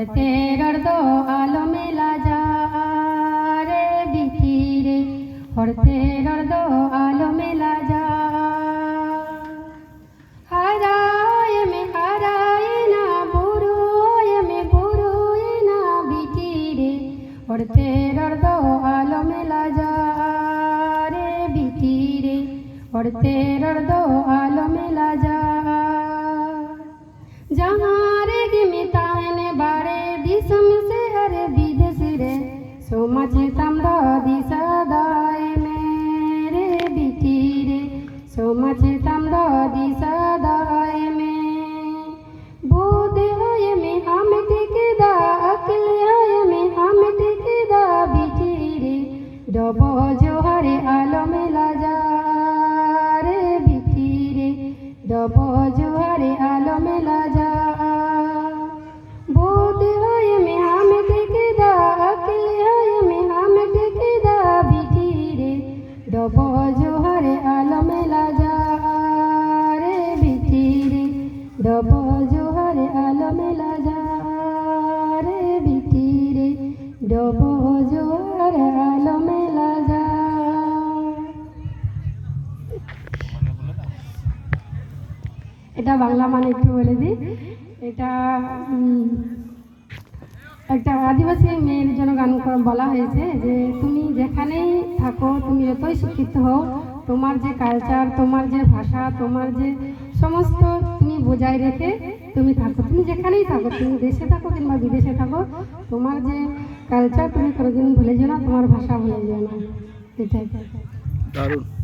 হরতে রর্দ আলো মেলা যা রে বিটি রে হরতে রর্দ আলো মেলা যা হারায় মে, হারায় না বুড়োয় মে, বুড়োয় না বিটি রে হরতে রর্দ আলো মেলা যা রে বিটি রে হরতে রর্দ আলো মেলা যা जहाँ सोमच तमद दिशा दाय मेरे बिटी रे सोमच तमद दिशा दाय में बोध होय में हम टिकदा अकल होय में हम टिकदा बिटी रे डब जोहरे आलो मेला जा रे बिटी रे ডব ডব জোয়ারে আলো মেলা যা রে ডব জোয়ারে আলো মেলা যা এটা বাংলা মানে একটু বলে দিই। এটা একটা আদিবাসী মেয়ের জন্য গান বলা হয়েছে যে, তুমি যেখানেই থাকো, তুমি যতই শিক্ষিত হও, তোমার যে কালচার তোমার যে ভাষা, তোমার যে সমস্ত বজায় রেখে তুমি থাকো। তুমি যেখানেই থাকো, তুমি দেশে থাকো কিংবা বিদেশে থাকো, তোমার যে কালচার তুমি কোনোদিন ভুলে যেও না, তোমার ভাষা ভুলে যেও না। এটাই। দারুণ।